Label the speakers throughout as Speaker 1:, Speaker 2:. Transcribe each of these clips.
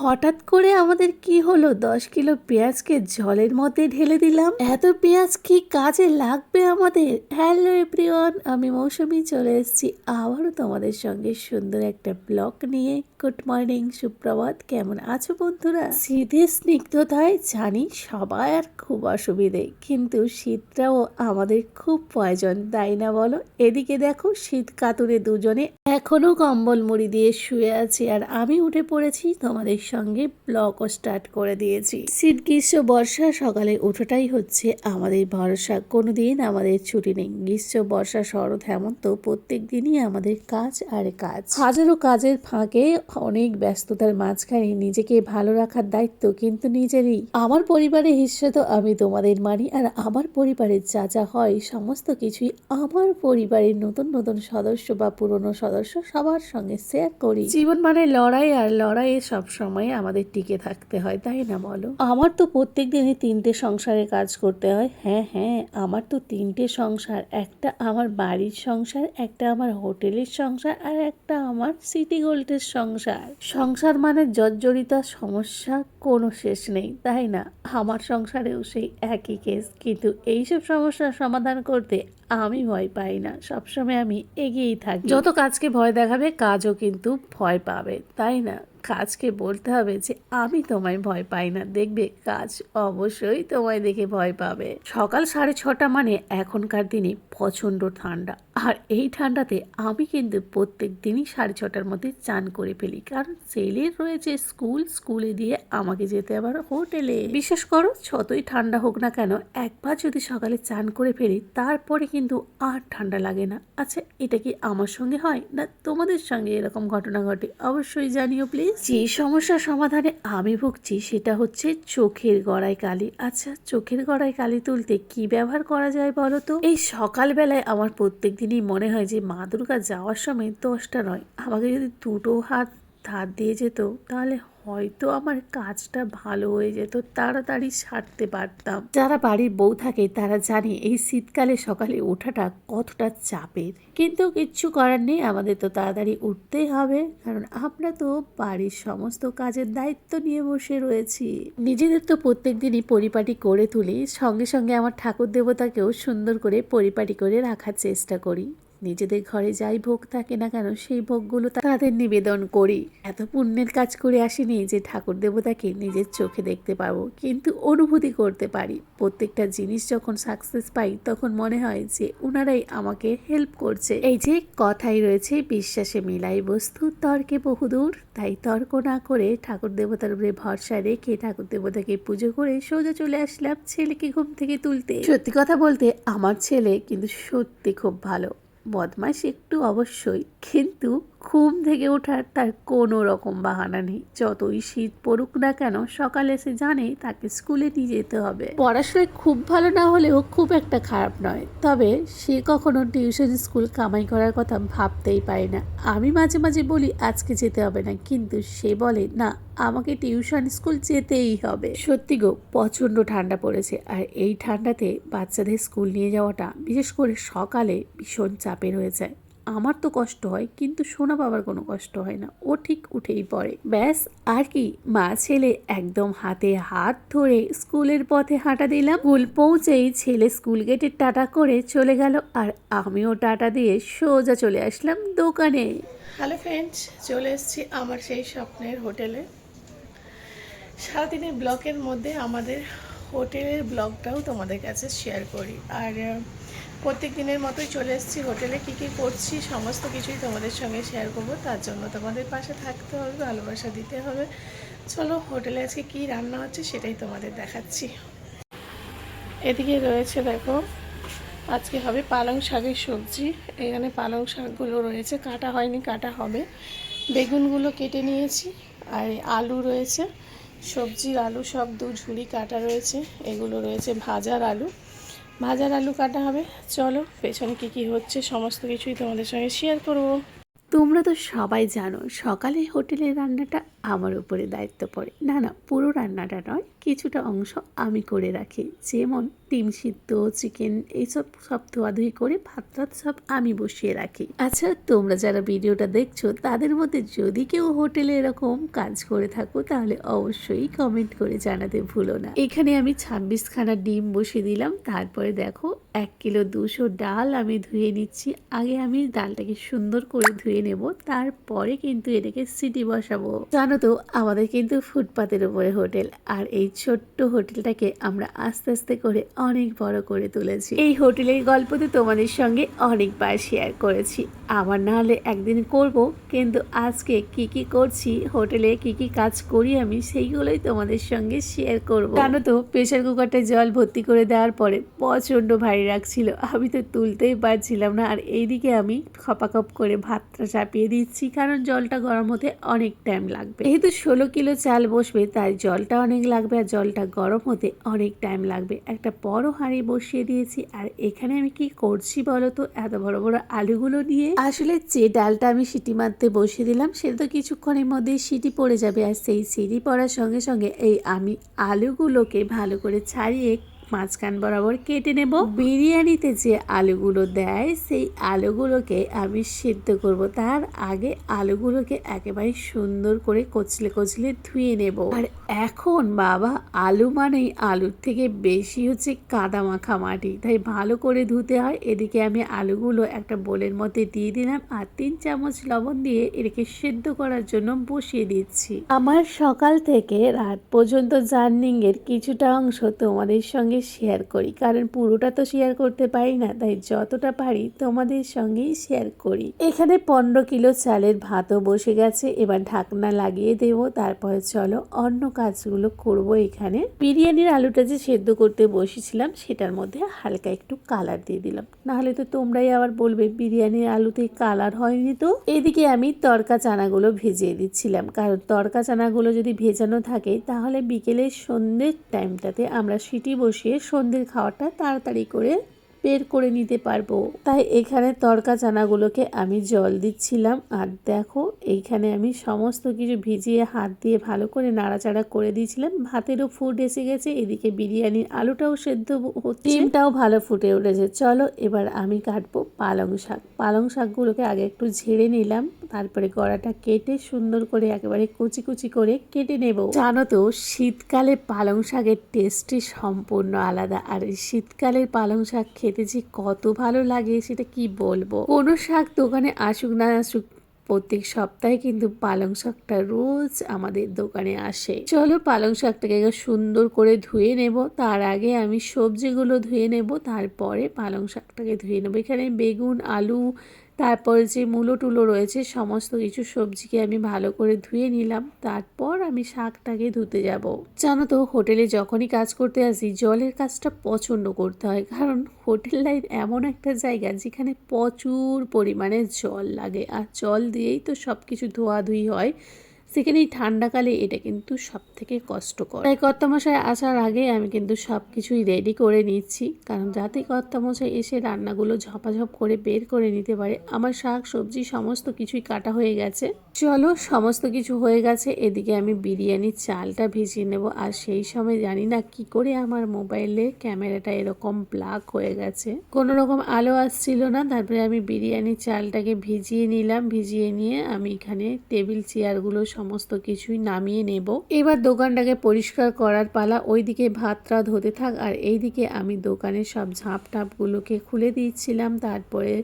Speaker 1: হঠাৎ করে আমাদের কি হলো? দশ কিলো পেঁয়াজকে জলের মধ্যে ঢেলে দিলাম। এত পেঁয়াজ কি কাজে লাগবে আমাদের? হ্যালো এভরিওয়ান আমি মৌসুমি চলে এসেছি আবারও তোমাদের সঙ্গে সুন্দর একটা ব্লক নিয়ে। গুড মর্নিং, সুপ্রভাত। কেমন আছো বন্ধুরা? শীতের স্নিগ্ধতায় জানি সবাই আর খুব অসুবিধে, কিন্তু শীতটাও আমাদের খুব প্রয়োজন, তাই না বলো? এদিকে দেখো, শীত কাতুরে দুজনে এখনও কম্বল মুড়ি দিয়ে শুয়ে আছি, আর আমি উঠে পড়েছি, তোমাদের সঙ্গে ব্লগও স্টার্ট করে দিয়েছি। শীত, গ্রীষ্ম, বর্ষা সকালে ওঠাটাই হচ্ছে আমাদের ভরসা, কোনোদিন আমাদের ছুটি নেই। গ্রীষ্ম, বর্ষা, শরৎ, হেমন্ত প্রত্যেক দিনই আমাদের কাজ আর কাজ। হাজারো কাজের ফাঁকে অনেক ব্যস্ততার মাঝখানে নিজেকে ভালো রাখার দায়িত্ব কিন্তু নিজেরই। আমার পরিবারের হিসেবে তো আমি তোমাদের মানি আর আমার পরিবারের যা যা হয় সমস্ত কিছুই আমার পরিবারের নতুন নতুন সদস্য বা পুরনো সদস্য সবার সঙ্গে শেয়ার করি। জীবন মানে লড়াই আর লড়াইয়ে সব সময় আমাদের টিকে থাকতে হয় তাই না বলো? আমার তো প্রত্যেক দিনই তিনটে সংসারে কাজ করতে হয়। হ্যাঁ হ্যাঁ আমার তো তিনটে সংসার একটা আমার বাড়ির সংসার একটা আমার হোটেলের সংসার আর একটা আমার সিটি গোল্ডের সংসার। সংসার। সংসার মানে জর্জরিত সমস্যা, কোনো শেষ নেই, তাই না? আমার সংসারেও সেই একই কেস কিন্তু এইসব সমস্যার সমাধান করতে আমি ভয় পাই না। সবসময় আমি এগিয়েই থাকি। যত কাজকে ভয় দেখাবে, কাজও কিন্তু ভয় পাবে, তাই না? কাজকে বলতে হবে যে, আমি তোমায় ভয় পাই না। দেখবে, কাজ অবশ্যই তোমায় দেখে ভয় পাবে। সকাল সাড়ে ছটা মানে এখনকার দিনে প্রচণ্ড ঠান্ডা। এই ঠান্ডাতে আমি কিন্তু প্রত্যেক দিনই সাড়ে ছটার মধ্যে চান করে ফেলি। কারণ ছেলের রয়েছে স্কুল, স্কুলে দিয়ে আমাকে যেতে আবার হোটেলে। বিশেষ করো যতই ঠান্ডা হোক না কেন, একবার যদি সকালে চান করে ফেলি, তারপরে কিন্তু আর ঠান্ডা লাগে না। আচ্ছা এটা কি আমার সঙ্গে হয় না তোমাদের সঙ্গে এরকম ঘটনা ঘটে? অবশ্যই জানিও প্লিজ যে সমস্যার সমাধানে আমি ভুগছি সেটা হচ্ছে চোখের গড়ায় কালি। আচ্ছা চোখের গড়ায় কালি তুলতে কি ব্যবহার করা যায় বলো তো? এই সকালবেলায় আমার প্রত্যেক দিনই মনে হয় যে মা দুর্গা যাওয়ার সময় দশটা নয়, আমাকে যদি দুটো হাত ধার দিয়ে যেত, তাহলে হয়তো আমার কাজটা ভালো হয়ে যেত, তাড়াতাড়ি সারতে পারতাম। যারা বাড়ির বউ থাকে তারা জানে এই শীতকালে সকালে ওঠাটা কতটা চাপের। কিন্তু কিচ্ছু করার নেই, আমাদের তো তাড়াতাড়ি উঠতেই হবে। কারণ আমরা তো বাড়ির সমস্ত কাজের দায়িত্ব নিয়ে বসে রয়েছি। নিজেদের তো প্রত্যেক দিনই পরিপাটি করে তুলি, সঙ্গে সঙ্গে আমার ঠাকুর দেবতাকেও সুন্দর করে পরিপাটি করে রাখার চেষ্টা করি। নিজেদের ঘরে যাই ভোগ থাকে না কেন, সেই ভোগগুলো তাদের নিবেদন করি। এত পুণ্যের কাজ করে আসিনি যে ঠাকুর দেবতাকে নিজের চোখে দেখতে পাবো, কিন্তু অনুভূতি করতে পারি। প্রত্যেকটা জিনিস যখন সাকসেস পাই, তখন মনে হয় যে ওনারাই আমাকে হেল্প করছে। এই যে কথাই রয়েছে, বিশ্বাসে মিলাই বস্তু, তর্কে বহুদূর। তাই তর্ক না করে ঠাকুর দেবতার উপরে ভরসা রেখে ঠাকুর দেবতাকে পুজো করে সোজা চলে আসলাম ছেলেকে ঘুম থেকে তুলতে। সত্যি কথা বলতে, আমার ছেলে কিন্তু সত্যি খুব ভালো। বদমাইশ একটু অবশ্যই কিন্তু ঘুম থেকে ওঠার তার কোনো রকম বাহানা নেই। যতই শীত পড়ুক না কেন, সকালে সে জানে তাকে স্কুলে নিয়ে যেতে হবে। পড়াশোনায় খুব ভালো না হলেও খুব একটা খারাপ নয়। তবে সে কখনো টিউশন, স্কুল কামাই করার কথা ভাবতেই পারে না। আমি মাঝে মাঝে বলি, আজকে যেতে হবে না। কিন্তু সে বলে, না, আমাকে টিউশন, স্কুল যেতেই হবে। সত্যি গো, প্রচণ্ড ঠান্ডা পড়েছে। আর এই ঠান্ডাতে বাচ্চাদের স্কুল নিয়ে যাওয়াটা, বিশেষ করে সকালে ভীষণ চাপের হয়ে যায়। আমার তো কষ্ট হয়, কিন্তু সোনা বাবার কোনো কষ্ট হয় না। ও ঠিক উঠেই পড়ে। ব্যাস, আর কি। মা, ছেলে, একদম হাতে হাত ধরে স্কুলের পথে হাঁটা দিলাম। স্কুল পৌঁছেই ছেলে স্কুল গেটে টাটা করে চলে গেল আর আমিও টাটা দিয়ে সোজা চলে আসলাম দোকানে।
Speaker 2: হ্যালো ফ্রেন্ডস, চলে এসেছি আমার সেই স্বপ্নের হোটেলে। সারাদিনের ব্লকের মধ্যে আমাদের হোটেলের ব্লগটাও তোমাদের কাছে শেয়ার করি। আর প্রত্যেক দিনের মতোই চলে এসেছি হোটেলে। কী কী করছি, সমস্ত কিছুই তোমাদের সঙ্গে শেয়ার করব। তার জন্য তোমাদের পাশে থাকতে হবে, ভালোবাসা দিতে হবে। চলো হোটেলে আজকে কী রান্না হচ্ছে সেটাই তোমাদের দেখাচ্ছি। এদিকে রয়েছে দেখো, আজকে হবে পালং শাকের সবজি। এখানে পালং শাকগুলো রয়েছে, কাটা হয়নি, কাটা হবে। বেগুনগুলো কেটে নিয়েছি, আর আলু রয়েছে। সবজির আলু সব দু ঝুড়ি কাটা রয়েছে। এগুলো রয়েছে ভাজার আলু। ভাজার আলু কাটা হবে। চলো, পেছনে কী কী হচ্ছে, সমস্ত কিছুই তোমাদের সঙ্গে শেয়ার করব।
Speaker 1: তোমরা তো সবাই জানো, সকালে হোটেলের রান্নাটা আমার উপরে দায়িত্ব পড়ে। না না, পুরো রান্নাটা নয়, কিছুটা অংশ আমি করে রাখি। যেমন ডিম সিদ্ধ, চিকেন, এইসব সব ধোয়াধুয়ি করে ভাত টাত সব আমি বসিয়ে রাখি। আচ্ছা তোমরা যারা ভিডিওটা দেখছ, তাদের মধ্যে যদি কেউ হোটেলে এরকম কাজ করে থাকো, তাহলে অবশ্যই কমেন্ট করে জানাতে ভুলো না। এখানে আমি ছাব্বিশ খানা ডিম বসিয়ে দিলাম। তারপরে দেখো, এক কিলো দুশো ডাল আমি ধুয়ে নিচ্ছি। আগে আমি ডালটাকে সুন্দর করে ধুয়ে নেব। তারপরে কিন্তু এটাকে সিটি বসাবো। জানো তো, আমাদের কিন্তু ফুটপাতের উপরে হোটেল, আর এই ছোট্ট হোটেলটাকে আমরা আস্তে আস্তে করে অনেক বড় করে তুলেছি। এই হোটেলের গল্প তো তোমাদের সঙ্গে অনেকবার শেয়ার করেছি। আবার না হলে একদিন করব, কিন্তু আজকে কি কি করছি, হোটেলে কি কি কাজ করি আমি, সেইগুলোই তোমাদের সঙ্গে শেয়ার করব। জানো তো প্রেশার কুকারটা জল ভর্তি করে দেওয়ার পরে প্রচণ্ড ভারী রাখছিল আমি তো তুলতেই পারছিলাম না, আর এইদিকে আমি খপাখপ করে ভাতটা চাপিয়ে দিচ্ছি, কারণ জলটা গরম হতে অনেক টাইম লাগবে। যেহেতু ষোলো কিলো চাল বসবে তাই জলটা অনেক লাগবে আর জলটা গরম হতে অনেক টাইম লাগবে। একটা বড় হাঁড়ি বসিয়ে দিয়েছি আর এখানে আমি কি করছি বলো তো? এত বড় বড় আলুগুলো নিয়ে আসলে যে ডালটা আমি সিটি মারতে বসিয়ে দিলাম সেটা তো কিছুক্ষণের মধ্যেই সিটি পড়ে যাবে আর সেই সিটি পড়ার সঙ্গে সঙ্গে এই আমি আলুগুলোকে ভালো করে ছাড়িয়ে মাঝখান বরাবর কেটে নেব। বিরিয়ানিতে যে আলুগুলো দেয়, সেই আলুগুলোকে আমি সিদ্ধ করব। তার আগে আলুগুলোকে একেবারে সুন্দর করে কচলে কচলে ধুয়ে নেব। আর এখন, বাবা, আলু মানেই আলুর থেকে বেশি হচ্ছে কাদা মাখা মাটি। তাই ভালো করে ধুতে হয়। এদিকে আমি আলুগুলো একটা বোলের মধ্যে দিয়ে দিলাম আর তিন চামচ লবণ দিয়ে এটাকে সেদ্ধ করার জন্য বসিয়ে দিচ্ছি। আমার সকাল থেকে রাত পর্যন্ত জার্নিং এর কিছুটা অংশ তোমাদের সঙ্গে শেয়ার করি। কারণ পুরোটা তো শেয়ার করতে পারি না, তাই যতটা পারি তোমাদের সঙ্গেই শেয়ার করি। এখানে পনেরো কিলো চালের ভাতও বসে গেছে, এবার ঢাকনা লাগিয়ে দেব, তারপরে চলো অন্য কাজগুলো করব এখানে। বিরিয়ানির আলুটা যে সেদ্ধ করতে বসেছিলাম, সেটার মধ্যে হালকা একটু কালার দিয়ে দিলাম। নাহলে তো তোমরাই আবার বলবে, বিরিয়ানির আলুতে কালার হয়নি তো? এদিকে আমি তরকা চানাগুলো ভেজিয়ে দিচ্ছিলাম, কারণ তরকা চানাগুলো যদি ভেজানো থাকে, তাহলে বিকেলের সন্ধ্যের টাইমটাতে আমরা সিটি বসিয়ে সন্ধ্যের খাওয়াটা তাড়াতাড়ি করে বের করে নিতে পারব। তাই এখানে তরকা চানাগুলোকে আমি জল দিচ্ছিলাম। আর দেখো, এইখানে আমি সমস্ত কিছু ভিজিয়ে হাত দিয়ে ভালো করে নাড়াচাড়া করে দিয়েছিলাম। ভাতেরও ফুট এসে গেছে। এদিকে বিরিয়ানির আলুটাও সেদ্ধ হচ্ছে। ডিমটাও ভালো ফুটে উঠেছে। চলো এবার আমি কাটবো পালং শাক। পালং শাকগুলোকে আগে একটু ঝেড়ে নিলাম। তারপরে গড়াটা কেটে সুন্দর করে একেবারে কুচি কুচি করে কেটে নেব। জানো তো, শীতকালে পালং শাকের টেস্টই সম্পূর্ণ আলাদা। আর শীতকালের পালং শাক খেতে যে কত ভালো লাগে সেটা কি বলব? কোনো শাক দোকানে আসুক না আসুক, প্রত্যেক সপ্তাহে কিন্তু পালং শাকটা রোজ আমাদের দোকানে আসে। চলো পালং শাকটাকে সুন্দর করে ধুয়ে নেব। তার আগে আমি সবজিগুলো ধুয়ে নেব। তারপরে পালং শাকটাকে ধুয়ে নেব। এখানে বেগুন, আলু তারপরে যে মূলো টুলো রয়েছে, সমস্ত কিছু সবজিকে আমি ভালো করে ধুয়ে নিলাম। তারপর আমি শাকটাকে ধুতে যাব। জানো তো, হোটেলে যখনই কাজ করতে আসি, জলের কাজটা পছন্দ করতে হয়। কারণ হোটেল লাইন এমন একটা জায়গা যেখানে প্রচুর পরিমাণে জল লাগে। আর জল দিয়েই তো সব কিছু ধোয়াধুয়ি হয়। সেখানে এই ঠান্ডাকালে এটা কিন্তু সব থেকে কষ্টকর। তাই কর্তামশাই আসার আগে আমি কিন্তু সব কিছুই রেডি করে নিচ্ছি, কারণ যাতে কর্তামশাই এসে রান্নাগুলো ঝপাঝপ করে বের করে নিতে পারে, আমার শাক, সবজি সমস্ত কিছুই কাটা হয়ে গেছে। চলো, সমস্ত কিছু হয়ে গেছে, এদিকে আমি বিরিয়ানির চালটা ভিজিয়ে নেব, আর সেই সময় জানি না কি করে আমার মোবাইলে ক্যামেরাটা এরকম ব্ল্যাক হয়ে গেছে। কোনো রকম আলো আসছিল না, তারপরে আমি বিরিয়ানির চালটাকে ভিজিয়ে নিলাম, ভিজিয়ে নিয়ে আমি এখানে টেবিল, চেয়ারগুলো সমস্ত কিছুই নামিয়ে নেব। এবার দোকানটাকে পরিষ্কার করার পালা ওইদিকে ভাতটা ধুতে থাক, আর এইদিকে আমি দোকানের সব ঝাঁপ টাপগুলোকে খুলে দিয়েছিলাম তারপরে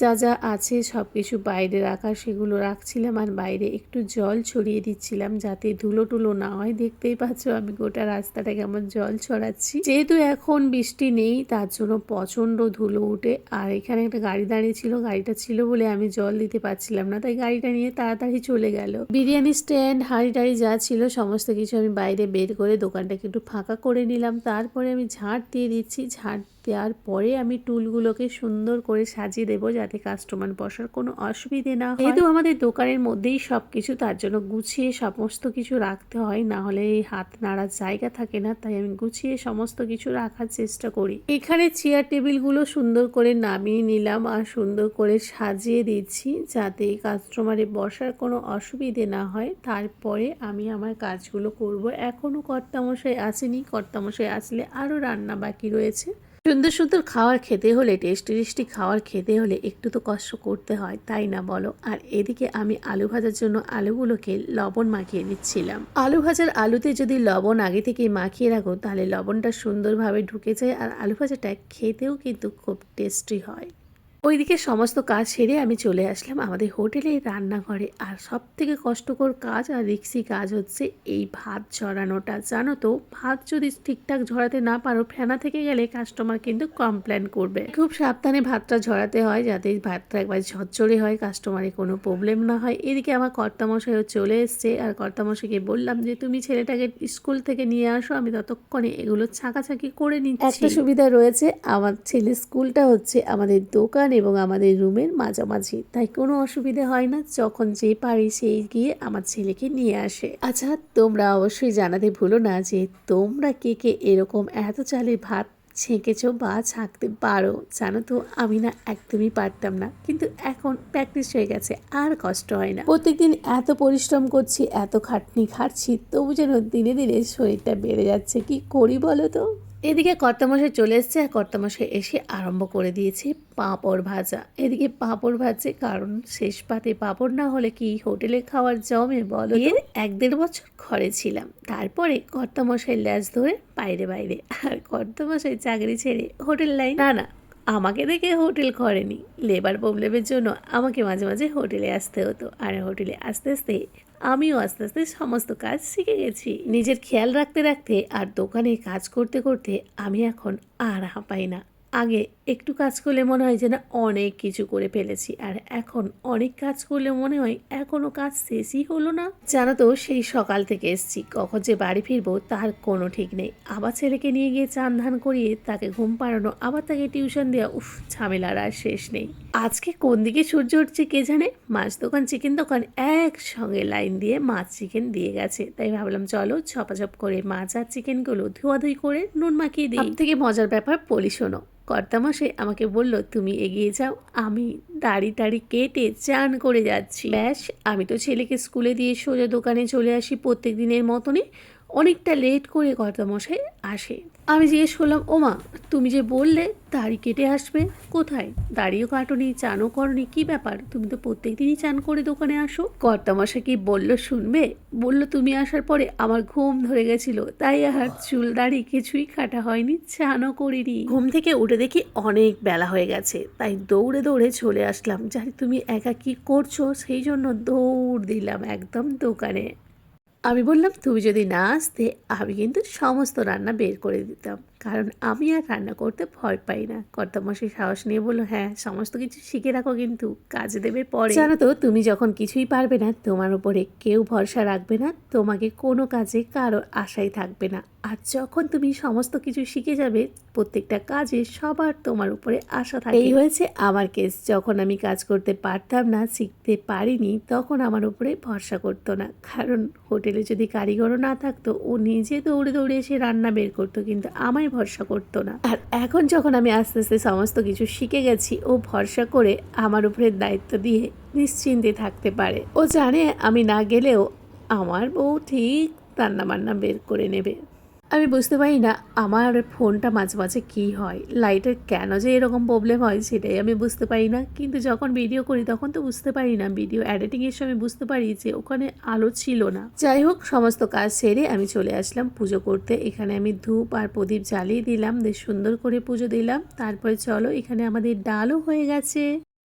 Speaker 1: যা যা আছে সব কিছু বাইরে রাখা, সেগুলো রাখছিলাম আর বাইরে একটু জল ছড়িয়ে দিচ্ছিলাম যাতে ধুলো টুলো না হয়। দেখতেই পাচ্ছ আমি গোটা রাস্তাটা কেমন জল ছড়াচ্ছি। যেহেতু এখন বৃষ্টি নেই, তার জন্য প্রচণ্ড ধুলো উঠে আর এখানে একটা গাড়ি দাঁড়িয়ে ছিল, গাড়িটা ছিল বলে আমি জল দিতে পারছিলাম না, তাই গাড়িটা নিয়ে তাড়াতাড়ি চলে গেল। বিরিয়ানি স্ট্যান্ড, হাঁড়ি টাড়ি যা ছিল, সমস্ত কিছু আমি বাইরে বের করে দোকানটাকে একটু ফাঁকা করে নিলাম। তারপরে আমি ঝাঁট দিয়ে দিচ্ছি, ঝাঁট দেওয়ার পরে আমি টুলগুলোকে সুন্দর করে সাজিয়ে দেবো যাতে কাস্টমার বসার কোনো অসুবিধে না হয়। যেহেতু আমাদের দোকানের মধ্যেই সব কিছু তার জন্য গুছিয়ে সমস্ত কিছু রাখতে হয়। না হলে এই হাত নাড়ার জায়গা থাকে না, তাই আমি গুছিয়ে সমস্ত কিছু রাখার চেষ্টা করি। এখানে চেয়ার টেবিলগুলো সুন্দর করে নামিয়ে নিলাম আর সুন্দর করে সাজিয়ে দিচ্ছি যাতে কাস্টমারে বসার কোনো অসুবিধে না হয়। তারপরে আমি আমার কাজগুলো করব। এখনও কর্তামশাই আসেনি। কর্তামশাই আসলে আরও রান্না বাকি রয়েছে। সুন্দর সুন্দর খাবার খেতে হলে টেস্টি টেস্টি খাওয়ার খেতে হলে একটু তো কষ্ট করতে হয়, তাই না বলো? আর এদিকে আমি আলু ভাজার জন্য আলুগুলোকে লবণ মাখিয়ে নিচ্ছিলাম। আলু ভাজার আলুতে যদি লবণ আগে থেকে মাখিয়ে রাখো, তাহলে লবণটা সুন্দরভাবে ঢুকে যায়, আর আলু ভাজাটা খেতেও কিন্তু খুব টেস্টি হয়। ওইদিকে সমস্ত কাজ সেরে আমি চলে আসলাম আমাদের হোটেলের রান্নাঘরে। আর সব থেকে কষ্টকর কাজ আর রিক্সি কাজ হচ্ছে এই ভাত ঝরানোটা। জানো তো, ভাত যদি ঠিকঠাক ঝরাতে না পারো, ফেনা থেকে গেলে কাস্টমার কিন্তু কমপ্লেন করবে। খুব সাবধানে ভাতটা ঝরাতে হয় যাতে ভাতটা একবার ঝরঝরে হয় কাস্টমারে কোনো প্রবলেম না হয়। এদিকে আমার কর্তামশাইও চলে এসছে আর কর্তামশাইকে বললাম যে, তুমি ছেলেটাকে স্কুল থেকে নিয়ে আসো, আমি ততক্ষণে এগুলো ছাকাছাকি করে নিচ্ছি। একটা সুবিধা রয়েছে, আমার ছেলে স্কুলটা হচ্ছে আমাদের দোকান এবং আমাদের রুমের মাঝামাঝি। তাই কোনো অসুবিধা হয় না, যখন যে পারি সেই গিয়ে আমার ছেলেকে নিয়ে আসে। আচ্ছা তোমরা অবশ্যই জানাতে ভুলো না যে তোমরা কে কে এরকম এত চালে ভাত ছেঁকেছো বা ছাঁকতে পারো। জানো তো, আমি না একদমই পারতাম না। কিন্তু এখন প্র্যাকটিস হয়ে গেছে, আর কষ্ট হয় না। প্রত্যেকদিন এত পরিশ্রম করছি, এত খাটনি খাটছি, তবু যেন দিনে দিনে শরীরটা বেড়ে যাচ্ছে। কি করি বলো তো? এদিকে কর্তামশাই চলে এসছে আর কর্তামশাই এসে আরম্ভ করে দিয়েছে পাঁপড় ভাজা। এদিকে পাঁপড় ভাজছে, কারণ শেষ পাতে পাঁপড় না হলে কি হোটেলে খাওয়ার জমে বলো এর এক দেড় বছর ঘরে ছিলাম। তারপরে কর্তামশাই ল্যাজ ধরে বাইরে বাইরে। আর কর্তামশাই চাকরি ছেড়ে হোটেল লাইন। না না, আমাকে দেখে হোটেল করেনি। লেবার প্রবলেমের জন্য আমাকে মাঝে মাঝে হোটেলে আসতে হতো। আর হোটেলে আস্তে আস্তে আমিও আস্তে আস্তে সমস্ত কাজ শিখে গেছি। নিজের খেয়াল রাখতে রাখতে আর দোকানে কাজ করতে করতে আমি এখন আর হাঁপাই না। আগে একটু কাজ করলে মনে হয় যে না অনেক কিছু করে ফেলেছি আর এখন অনেক কাজ করলে মনে হয় এখনও কাজ শেষই হলো না। জানো তো, সেই সকাল থেকে এসছি। কখন যে বাড়ি ফিরবো তার কোনো ঠিক নেই। আবার ছেলেকে নিয়ে গিয়ে চান ধান করিয়ে তাকে ঘুম পাড়ানো, আবার তাকে টিউশন দেওয়া, উফ, ঝামেলার আর শেষ নেই। আজকে কোন দিকে সূর্য উঠছে কে জানে? মাছ দোকান চিকেন দোকান একসঙ্গে লাইন দিয়ে মাছ চিকেন দিয়ে গেছে। তাই ভাবলাম চলো ছপাছপ করে মাছ আর চিকেনগুলো ধোয়াধুই করে নুন মাখিয়ে দিই। থেকে মজার ব্যাপার বলি শোনো। কর্তামশাই আমাকে বলল তুমি এগিয়ে যাও আমি দাড়ি টাড়ি কেটে চান করে যাচ্ছি। ব্যাস আমি তো ছেলেকে স্কুলে দিয়ে সোজা দোকানে চলে আসি প্রত্যেক দিনের মতনই। অনেকটা লেট করে কর্তামশাই আসে। আমি জিজ্ঞেস করলাম, ওমা, তুমি যে বললে দাড়ি কেটে আসবে, কোথায়? দাড়িও কাটনি, চানও করনি, কি ব্যাপার? তুমি তো প্রত্যেক দিনই চান করে দোকানে আসো। কর্তামশাই কি বলল, শুনবে? বলল, তুমি আসার পরে আমার ঘুম ধরে গেছিল, তাই আর চুল দাড়ি কিছুই কাটা হয়নি, চানও করিনি। ঘুম থেকে উঠে দেখি অনেক বেলা হয়ে গেছে, তাই দৌড়ে দৌড়ে চলে আসলাম। জানি তুমি একা কি করছ, সেই জন্য দৌড় দিলাম একদম দোকানে। আমি বললাম তুমি যদি না আসতে আমি কিন্তু সমস্ত রান্না বের করে দিতাম। কারণ আমি আর রান্না করতে ভয় পাই না। কর্তামশাই সাহস নিয়ে বলল হ্যাঁ সমস্ত কিছু শিখে রাখো কিন্তু কাজে দেবে পরে। জানো তো তুমি যখন কিছুই পারবে না তোমার উপরে কেউ ভরসা রাখবে না তোমাকে কোনো কাজে কারও আশাই থাকবে না। আর যখন তুমি সমস্ত কিছু শিখে যাবে প্রত্যেকটা কাজে সবার তোমার উপরে আশা থাকে। এই হয়েছে আমার কেস যখন আমি কাজ করতে পারতাম না শিখতে পারিনি তখন আমার উপরে ভরসা করতো না। কারণ হোটেলে যদি কারিগরও না থাকতো ও নিজে দৌড়ে দৌড়ে এসে রান্না বের করতো কিন্তু আমায় ভরসা করতো না। আর এখন যখন আমি আস্তে আস্তে সমস্ত কিছু শিখে গেছি, ও ভরসা করে আমার উপরে দায়িত্ব দিয়ে নিশ্চিন্তে থাকতে পারে। ও জানে আমি না গেলেও আমার বউ ঠিক রান্না বান্না বের করে নেবে। আমি বুঝতে পারি না আমার ফোনটা মাঝে মাঝে কী হয়, লাইটের কেন যে এরকম প্রবলেম হয় সেটাই আমি বুঝতে পারি না। কিন্তু যখন ভিডিও করি তখন তো বুঝতে পারি না ভিডিও এডিটিংয়ের সময় বুঝতে পারি যে ওখানে আলো ছিল না। যাই হোক, সমস্ত কাজ সেরে আমি চলে আসলাম পুজো করতে। এখানে আমি ধূপ আর প্রদীপ জ্বালিয়ে দিলাম, বেশ সুন্দর করে পুজো দিলাম। তারপরে চলো, এখানে আমাদের ডালও হয়ে গেছে।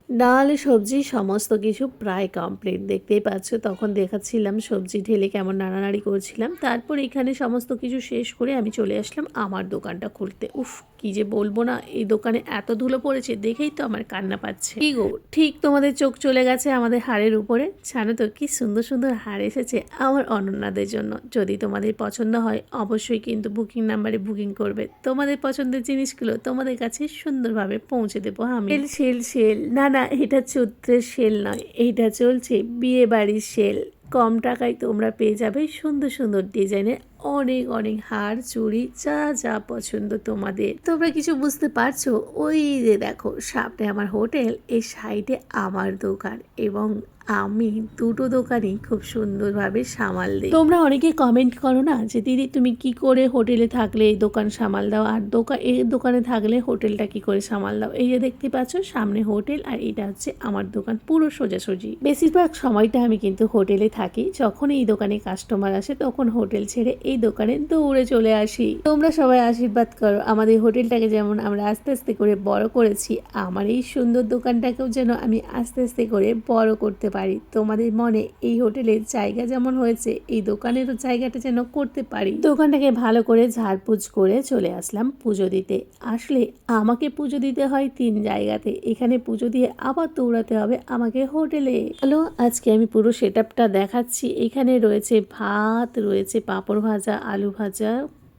Speaker 1: ডাল, সবজি, সমস্ত কিছু প্রায় কমপ্লিট দেখতেই পাচ্ছ, তখন দেখাচ্ছিলাম সবজি ঢেলে কেমন নাড়ানাড়ি করছিলাম। তারপর এখানে সমস্ত কিছু শেষ করে আমি চলে আসলাম আমার দোকানটা খুলতে। উফ, কি যে বলব না, এই দোকানে এত ধুলো পড়েছে, দেখেই তো আমার কান্না পাচ্ছে। কি গো, ঠিক তোমাদের চোখ চলে গেছে আমাদের হাড়ের উপরে? জানো তো কি সুন্দর সুন্দর হাড় এসেছে আমার অনন্যাদের জন্য। যদি তোমাদের পছন্দ হয়, অবশ্যই কিন্তু বুকিং নাম্বারে বুকিং করবে। তোমাদের পছন্দের জিনিসগুলো তোমাদের কাছে সুন্দরভাবে পৌঁছে দেবো আমি। সেল সেল সেল না না এটা চৈত্রের সেল নয় এইটা চলছে বিয়ে বাড়ির সেল। কম টাকায় তোমরা পেয়ে যাবে সুন্দর সুন্দর ডিজাইনের অনেক অনেক হার, চুড়ি, যা যা পছন্দ তোমাদের। তোমরা কিছু বুঝতে পারছ? ওই যে দেখো, সামনে আমার হোটেল, এই সাইডে আমার দোকান এবং আমি দুটো দোকানই খুব সুন্দরভাবে সামাল দিই। তোমরা অনেকে কমেন্ট করো না যে, দিদি, তুমি কি করে হোটেলে থাকলে এই দোকান সামাল দাও? আর দোকান এই দোকানে থাকলে হোটেলটা কি করে সামাল দাও? এই যে দেখতে পাচ্ছ, সামনে হোটেল আর এটা হচ্ছে আমার দোকান পুরো সোজাসুজি। বেশিরভাগ সময়টা আমি কিন্তু হোটেলে থাকি। যখন এই দোকানে কাস্টমার আসে, তখন হোটেল ছেড়ে এই দোকানে দৌড়ে চলে আসি। তোমরা সবাই আশীর্বাদ করো। আমাদের হোটেলটাকে যেমন আমরা আস্তে আস্তে করে বড় করেছি, আমার এই সুন্দর দোকানটাকেও যেন আমি আস্তে আস্তে করে বড় করতে পারি। তোমাদের মনে এই হোটেলের জায়গা যেমন হয়েছে, এই দোকানেরও জায়গাটা যেন করতে পারি। দোকানটাকে ভালো করে ঝাড়পুছ করে চলে আসলাম পুজো দিতে। আসলে আমাকে পুজো দিতে হয় তিন জায়গাতে। এখানে পুজো দিয়ে আবার দৌড়াতে হবে আমাকে হোটেলে। হ্যালো, আজকে আমি পুরো সেট দেখাচ্ছি। এখানে রয়েছে ভাত, রয়েছে পাঁপড় ভাজা, আলু ভাজা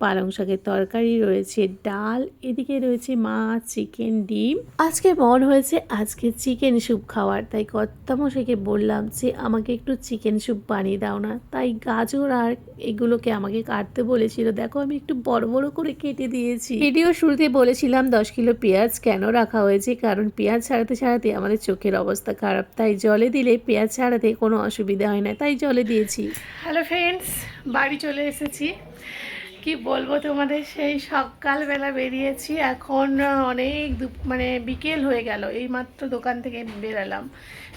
Speaker 1: পালং শাকের তরকারি রয়েছে, ডাল, এদিকে রয়েছে মাছ চিকেন ডিম। আজকে মন হয়েছে আজকে চিকেন স্যুপ খাওয়ার, তাই কর্তামশাইকে বললাম যে আমাকে একটু চিকেন স্যুপ বানিয়ে দাও না, তাই গাজর আর এগুলোকে আমাকে কাটতে বলেছিল। দেখো আমি একটু বড় বড় করে কেটে দিয়েছি। ভিডিও শুরুতে বলেছিলাম দশ কিলো পেঁয়াজ কেন রাখা হয়েছে, কারণ পেঁয়াজ ছাড়াতে ছাড়াতে আমাদের চোখের অবস্থা খারাপ, তাই জলে দিলে পেঁয়াজ ছাড়াতে কোনো অসুবিধা হয় না, তাই জলে দিয়েছি।
Speaker 2: হ্যালো ফ্রেন্ডস বাড়ি চলে এসেছি। কি বলব তোমাদের? সেই সকালবেলা বেরিয়েছি। এখন অনেক মানে বিকেল হয়ে গেল। এই মাত্র দোকান থেকে বেরালাম।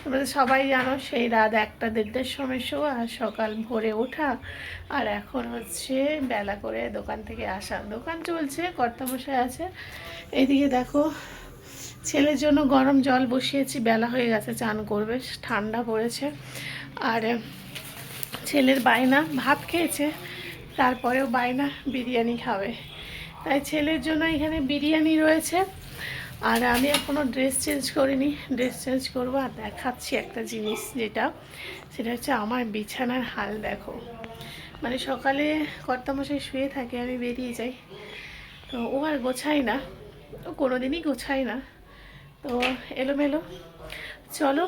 Speaker 2: তোমাদের সবাই জানো, সেই রাত একটা দেড়টার সময় শো আর সকাল ভোরে ওঠা। আর এখন হচ্ছে বেলা করে দোকান থেকে আসা। দোকান চলছে, কর্তামশাই আছে। এইদিকে দেখো, ছেলের জন্য গরম জল বসিয়েছি। বেলা হয়ে গেছে, চান করবে, ঠান্ডা পড়েছে। আর, ছেলের বায়না ভাত খেয়েছে। তারপরেও বায়না বিরিয়ানি খাবে। তাই ছেলের জন্য এখানে বিরিয়ানি রয়েছে। আর আমি এখনও ড্রেস চেঞ্জ করিনি। ড্রেস চেঞ্জ করব আর দেখাচ্ছি একটা জিনিস যেটা। সেটা হচ্ছে আমার বিছানার হাল, দেখো। মানে সকালে কর্তামশাই শুয়ে থাকে, আমি বেরিয়ে যাই। তো ও আর গোছাই না। ও কোনো দিনই গোছাই না। তো এলোমেলো। চলো,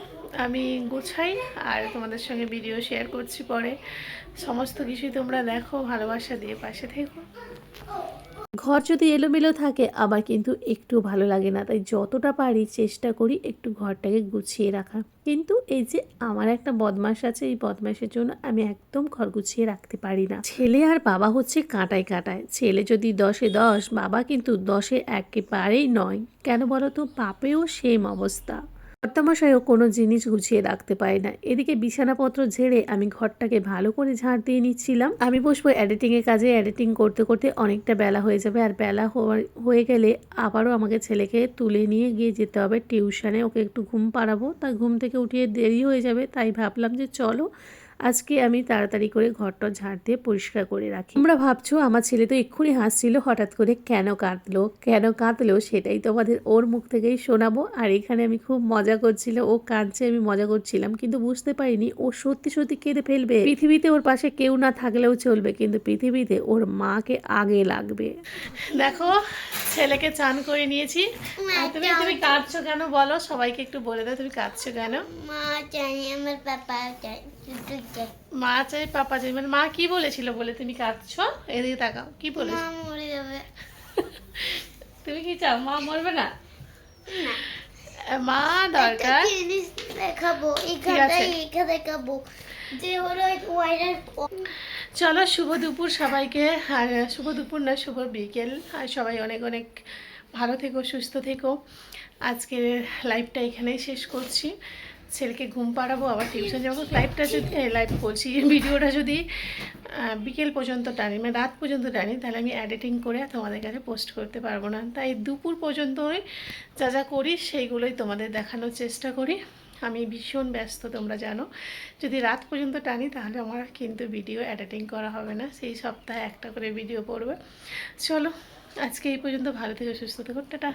Speaker 2: আমি গোছাই আর তোমাদের সঙ্গে ভিডিও শেয়ার করছি পরে। সমস্ত কিছুই তোমরা দেখো, ভালোবাসা দিয়ে পাশে থেকো।
Speaker 1: ঘর যদি এলোমেলো থাকে আবার কিন্তু একটু ভালো লাগে না, তাই যতটা পারি চেষ্টা করি একটু ঘরটাকে গুছিয়ে রাখা কিন্তু এই যে আমার একটা বদমাস আছে, এই বদমাসের জন্য আমি একদম ঘর গুছিয়ে রাখতে পারি না। ছেলে আর বাবা হচ্ছে কাঁটায় কাঁটায়। ছেলে যদি দশে দশ, বাবা কিন্তু দশে একেবারেই নয়। কেন বলো তো? বাপেও সেম অবস্থা। কর্তামশাইও কোনো জিনিস গুছিয়ে রাখতে পারে না। এদিকে বিছানাপত্র ঝেড়ে আমি ঘরটাকে ভালো করে ঝাড় দিয়ে নিচ্ছিলাম। আমি বসবো এডিটিংয়ের কাজে। এডিটিং করতে করতে অনেকটা বেলা হয়ে যাবে। আর বেলা হয়ে গেলে আবারও আমাকে ছেলেকে তুলে নিয়ে গিয়ে যেতে হবে। টিউশনে ওকে একটু ঘুম পাড়াবো। তা ঘুম থেকে উঠিয়ে দেরি হয়ে যাবে। তাই ভাবলাম যে চলো আজকে আমি তাড়াতাড়ি করে ঘরটা ঝাড় দিয়ে পরিষ্কার করে রাখি। তোমরা ভাবছ আমার ছেলে তো এক্ষুনি হাসছিল হঠাৎ করে কেন কাঁদলো? কেন কাঁদলো সেটাই তোমাদের ওর মুখ থেকেই শোনাবো। আর এখানে আমি খুব মজা করছিল ও কাঁদছে আমি মজা করছিলাম কিন্তু বুঝতে পারিনি ও সত্যি সত্যি কেঁদে ফেলবে। পৃথিবীতে ওর পাশে কেউ না থাকলেও চলবে কিন্তু পৃথিবীতে ওর মাকে আগে লাগবে।
Speaker 2: দেখো ছেলেকে চান করে নিয়েছি। তুমি তুমি কাঁদছো কেন বলো? সবাইকে একটু বলে দাও তুমি কাঁদছো কেন?
Speaker 3: মা চাই আমার পাপা চাই
Speaker 2: মা চাই পাপা চাই মানে মা কি বলেছিল বলে তুমি কাঁদছো? এদিকে তাকাও কি বলে
Speaker 3: মা মরে যাবে।
Speaker 2: তুমি কি চাও? মা মরবে না? মা দরকার।
Speaker 3: জিনিস দেখাবো দেখাবো যে হলো
Speaker 2: চলো শুভ দুপুর সবাইকে। আর শুভ দুপুর না শুভ বিকেল। আর সবাই অনেক অনেক ভালো থেকো সুস্থ থেকো। আজকের লাইভটা এখানেই শেষ করছি। ছেলেকে ঘুম পাড়াবো, আবার টিউশন যাব। লাইভটা যদি লাইভ বলছি ভিডিওটা যদি বিকেল পর্যন্ত টানি মানে রাত পর্যন্ত টানি, তাহলে আমি এডিটিং করে তোমাদের কাছে পোস্ট করতে পারব না। তাই দুপুর পর্যন্তই যা যা করি, সেইগুলোই তোমাদের দেখানোর চেষ্টা করি। আমি ভীষণ ব্যস্ত, তোমরা জানো। যদি রাত পর্যন্ত টানি, তাহলে আমার কিন্তু ভিডিও এডিটিং করা হবে না। সেই সপ্তাহে একটা করে ভিডিও পড়বে। চলো, আজকে এই পর্যন্ত ভালো থেকে, সুস্থ থেকো। টাটা।